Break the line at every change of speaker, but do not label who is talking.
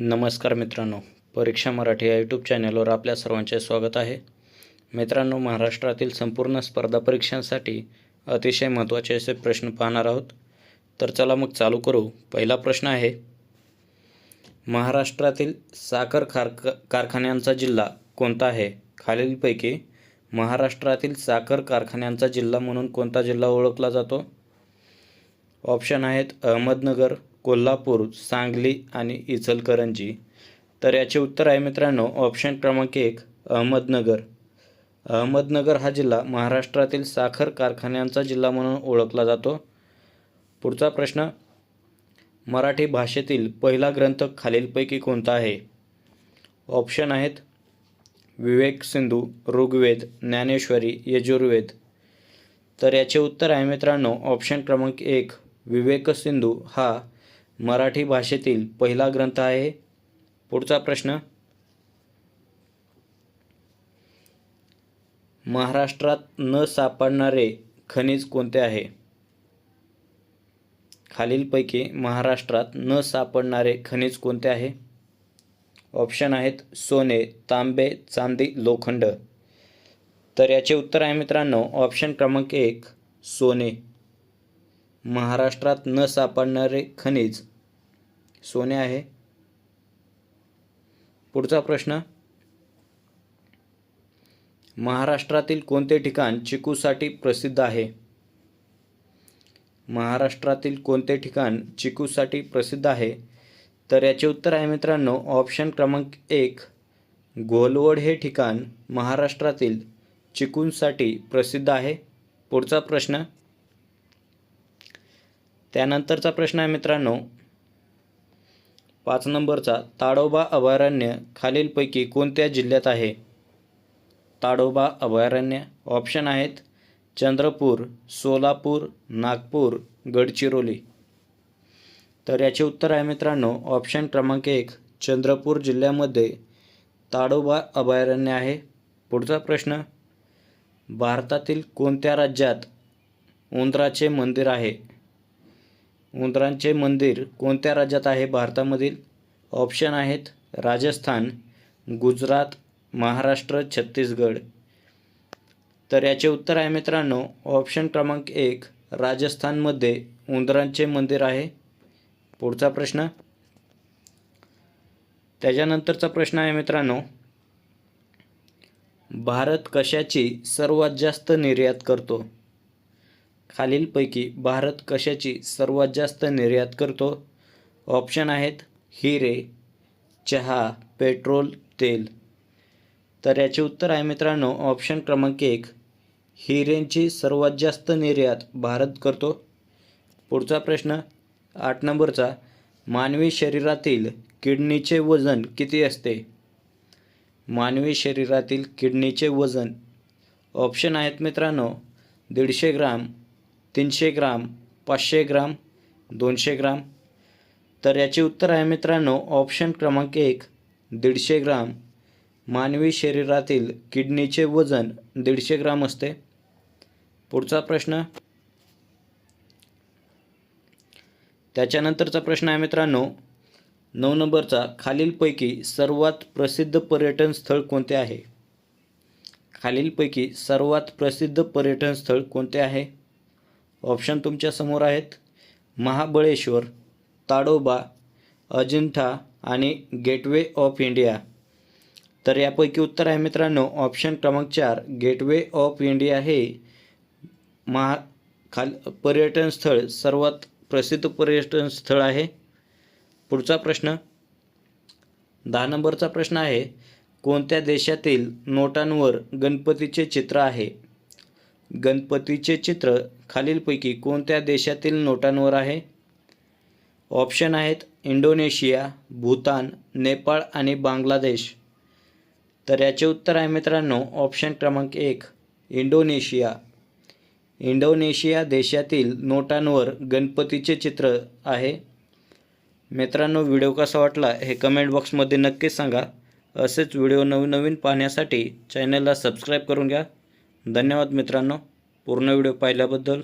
नमस्कार मित्रांनो परीक्षा मराठी या यूट्यूब चॅनलवर आपल्या सर्वांचे स्वागत आहे. मित्रांनो महाराष्ट्रातील संपूर्ण स्पर्धा परीक्षांसाठी अतिशय महत्त्वाचे असे प्रश्न पाहणार आहोत. तर चला मग चालू करू. पहिला प्रश्न आहे महाराष्ट्रातील साखर कारख कारखान्यांचा जिल्हा कोणता आहे? खालीलपैकी महाराष्ट्रातील साखर कारखान्यांचा जिल्हा म्हणून कोणता जिल्हा ओळखला जातो? ऑप्शन आहेत अहमदनगर कोल्हापूर सांगली आणि इचलकरंजी. तर याचे उत्तर आहे मित्रांनो ऑप्शन क्रमांक एक अहमदनगर. अहमदनगर हा जिल्हा महाराष्ट्रातील साखर कारखान्यांचा जिल्हा म्हणून ओळखला जातो. पुढचा प्रश्न मराठी भाषेतील पहिला ग्रंथ खालीलपैकी कोणता आहे? ऑप्शन आहेत विवेक सिंधू ऋग्वेद ज्ञानेश्वरी यजुर्वेद. तर याचे उत्तर आहे मित्रांनो ऑप्शन क्रमांक एक विवेक सिंधू हा मराठी भाषेतील पहिला ग्रंथ आहे. पुढचा प्रश्न. महाराष्ट्रात न सापडणारे खनिज कोणते आहे? खालीलपैकी महाराष्ट्रात न सापडणारे खनिज कोणते आहे? ऑप्शन आहेत सोने तांबे चांदी लोखंड. तर याचे उत्तर आहे मित्रांनो ऑप्शन क्रमांक एक सोने. महाराष्ट्रात न सापडणारे खनिज सोने आहे. पुढचा प्रश्न. महाराष्ट्रातील कोणते ठिकाण चिकूसाठी प्रसिद्ध आहे? महाराष्ट्रातील कोणते ठिकाण चिकूसाठी प्रसिद्ध आहे? तर याचे उत्तर आहे मित्रांनो ऑप्शन क्रमांक एक घोलवड हे ठिकाण महाराष्ट्रातील चिकूंसाठी प्रसिद्ध आहे. पुढचा प्रश्न. त्यानंतरचा प्रश्न आहे मित्रांनो पाच नंबरचा ताडोबा अभयारण्य खालीलपैकी कोणत्या जिल्ह्यात आहे? ताडोबा अभयारण्य ऑप्शन आहेत चंद्रपूर सोलापूर नागपूर गडचिरोली. तर याचे उत्तर आहे मित्रांनो ऑप्शन क्रमांक एक चंद्रपूर जिल्ह्यामध्ये ताडोबा अभयारण्य आहे. पुढचा प्रश्न भारतातील कोणत्या राज्यात उंदराचे मंदिर आहे? उंदरांचे मंदिर कोणत्या राज्यात आहे? भारतामधील ऑप्शन आहेत राजस्थान गुजरात महाराष्ट्र छत्तीसगड. तर याचे उत्तर आहे मित्रांनो ऑप्शन क्रमांक एक राजस्थानमध्ये उंदरांचे मंदिर आहे. पुढचा प्रश्न. त्याच्यानंतरचा प्रश्न आहे मित्रांनो भारत कशाची सर्वात जास्त निर्यात करतो? खालीलपैकी भारत कशाची सर्वात जास्त निर्यात करतो? ऑप्शन आहेत हिरे चहा पेट्रोल तेल. तर याचे उत्तर आहे मित्रांनो ऑप्शन क्रमांक एक. हिरेंची सर्वात जास्त निर्यात भारत करतो. पुढचा प्रश्न आठ नंबरचा मानवी शरीरातील किडनीचे वजन किती असते? मानवी शरीरातील किडनीचे वजन. ऑप्शन आहेत मित्रांनो दीडशे ग्राम तीनशे ग्राम पाचशे ग्राम दोनशे ग्राम. तर याचे उत्तर आहे मित्रांनो ऑप्शन क्रमांक एक दीडशे ग्राम. मानवी शरीरातील किडनीचे वजन दीडशे ग्राम असते. पुढचा प्रश्न. त्याच्यानंतरचा प्रश्न आहे मित्रांनो नऊ नंबरचा खालीलपैकी सर्वात प्रसिद्ध पर्यटन स्थळ कोणते आहे? खालीलपैकी सर्वात प्रसिद्ध पर्यटन स्थळ कोणते आहे? ऑप्शन तुमच्यासमोर आहेत. महाबळेश्वर ताडोबा अजिंठा आणि गेटवे ऑफ इंडिया. तर यापैकी उत्तर आहे मित्रांनो ऑप्शन क्रमांक चार गेटवे ऑफ इंडिया हे महा खाल पर्यटन स्थळ सर्वात प्रसिद्ध पर्यटन स्थळ आहे. पुढचा प्रश्न. दहा नंबरचा प्रश्न आहे कोणत्या देशातील नोटांवर गणपतीचे चित्र आहे? गणपतीचे चित्र खालीलपैकी कोणत्या देशातील नोटांवर आहे? ऑप्शन आहेत इंडोनेशिया भूतान नेपाळ आणि बांगलादेश. तर याचे उत्तर आहे मित्रांनो ऑप्शन क्रमांक एक इंडोनेशिया. इंडोनेशिया देशातील नोटांवर गणपतीचे चित्र आहे. मित्रांनो व्हिडिओ कसा वाटला हे कमेंट बॉक्समध्ये नक्कीच सांगा. असेच व्हिडिओ नवनवीन पाहण्यासाठी चॅनलला सबस्क्राईब करून घ्या. धन्यवाद मित्रांनो. पूर्ण व्हिडिओ पाहिल्याबद्दल